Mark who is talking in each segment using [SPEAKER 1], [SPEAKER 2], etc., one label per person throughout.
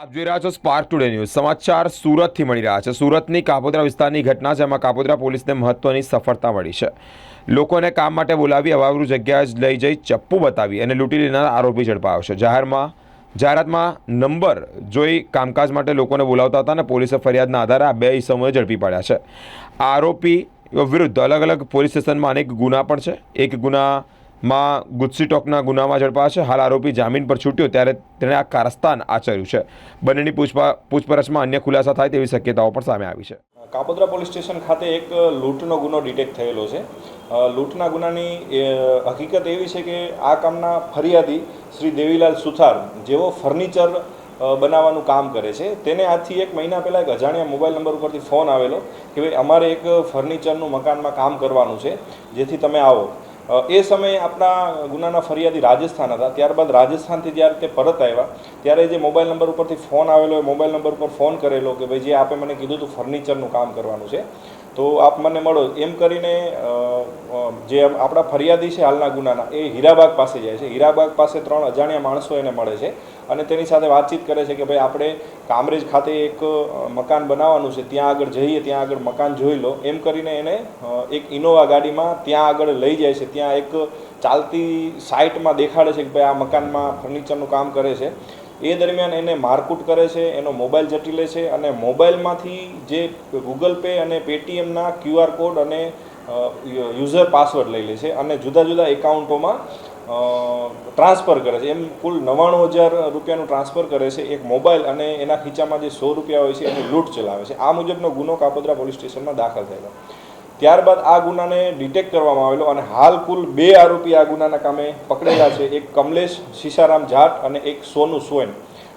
[SPEAKER 1] આપ જોઈ રહ્યા છો સ્પાર્ક ટુડે ન્યૂઝ સમાચાર સુરતથી મળી રહ્યા છે. સુરતની કાપોદ્રા વિસ્તારની ઘટના જેમાં કાપોદ્રા પોલીસને મહત્વની સફળતા મળી છે. લોકોને કામ માટે બોલાવી, અવાવરૂ જગ્યાએ જ લઈ જઈ ચપ્પુ બતાવી અને લૂંટી લેનાર આરોપી ઝડપાયો છે. જાહેરમાં, જાહેરાતમાં નંબર જોઈ કામકાજ માટે લોકોને બોલાવતા હતા અને પોલીસે ફરિયાદના આધારે આ બે ઇસમોએ ઝડપી પાડ્યા છે. આરોપી વિરુદ્ધ અલગ અલગ પોલીસ સ્ટેશનમાં અનેક ગુના પણ છે. એક ગુનામાં ગુસ્સી ટોકના ગુનામાં ઝડપાયા છે. હાલ આરોપી જામીન પર છૂટ્યો ત્યારે તેણે આ કારસ્તાન આચર્યું છે. બંનેની પૂછપરછમાં અન્ય ખુલાસા થાય તેવી શક્યતાઓ પણ સામે આવી છે.
[SPEAKER 2] કાપોદ્રા પોલીસ સ્ટેશન ખાતે એક લૂંટનો ગુનો ડિટેક્ટ થયેલો છે. લૂંટના ગુનાની હકીકત એવી છે કે આ કામના ફરિયાદી શ્રી દેવીલાલ સુથાર જેવો ફર્નિચર બનાવવાનું કામ કરે છે, તેને આજથી એક મહિના પહેલાં એક અજાણ્યા મોબાઈલ નંબર ઉપરથી ફોન આવેલો કે ભાઈ, અમારે એક ફર્નિચરનું મકાનમાં કામ કરવાનું છે, જેથી તમે આવો. એ સમયે આપણા ગુનાના ફરિયાદી રાજસ્થાન હતા. ત્યારબાદ રાજસ્થાનથી જ્યારે તે પરત આવ્યા, ત્યારે જે મોબાઈલ નંબર ઉપરથી ફોન આવેલો, એ મોબાઈલ નંબર ઉપર ફોન કરેલો કે ભાઈ, જે આપે મને કીધું હતું ફર્નિચરનું કામ કરવાનું છે, તો આપ મને મળો. એમ કરીને જે આપણા ફરિયાદી છે હાલના ગુનાના, એ હીરાબાગ પાસે જાય છે. હીરાબાગ પાસે ત્રણ અજાણ્યા માણસો એને મળે છે અને તેની સાથે વાતચીત કરે છે કે ભાઈ, આપણે કામરેજ ખાતે એક મકાન બનાવવાનું છે. ત્યાં આગળ જઈએ, ત્યાં આગળ મકાન જોઈ લો. એમ કરીને એને એક ઇનોવા ગાડીમાં ત્યાં આગળ લઈ જાય છે. ત્યાં એક ચાલતી સાઇટમાં દેખાડે છે કે ભાઈ આ મકાનમાં ફર્નિચરનું કામ કરે છે. એ દરમિયાન એને મારકૂટ કરે છે, એનો મોબાઈલ જટી લે છે અને મોબાઈલમાંથી જે ગૂગલ પે અને પેટીએમના ક્યુઆર કોડ અને યુઝર પાસવર્ડ લઈ લે છે અને જુદા જુદા એકાઉન્ટોમાં ટ્રાન્સફર કરે છે. એમ કુલ નવ્વાણું હજાર રૂપિયાનું ટ્રાન્સફર કરે છે એક મોબાઈલ અને એના ખીચામાં જે સો રૂપિયા હોય છે એની લૂંટ ચલાવે છે. આ મુજબનો ગુનો કાપોદ્રા પોલીસ સ્ટેશનમાં દાખલ થયેલો. ત્યારબાદ આ ગુનાને ડિટેક્ટ કરવામાં આવેલો અને હાલ કુલ બે આરોપી આ ગુનાના કામે પકડેલા છે. એક કમલેશ સીસારામ જાટ અને એક સોનુ સોએન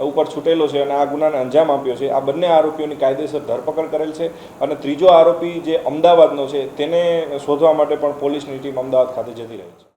[SPEAKER 2] ઉપર છૂટેલો છે અને આ ગુનાને અંજામ આપ્યો છે. આ બંને આરોપીઓની કાયદેસર ધરપકડ કરેલ છે અને ત્રીજો આરોપી જે અમદાવાદનો છે, તેને શોધવા માટે પણ પોલીસની ટીમ અમદાવાદ ખાતે જતી રહી છે.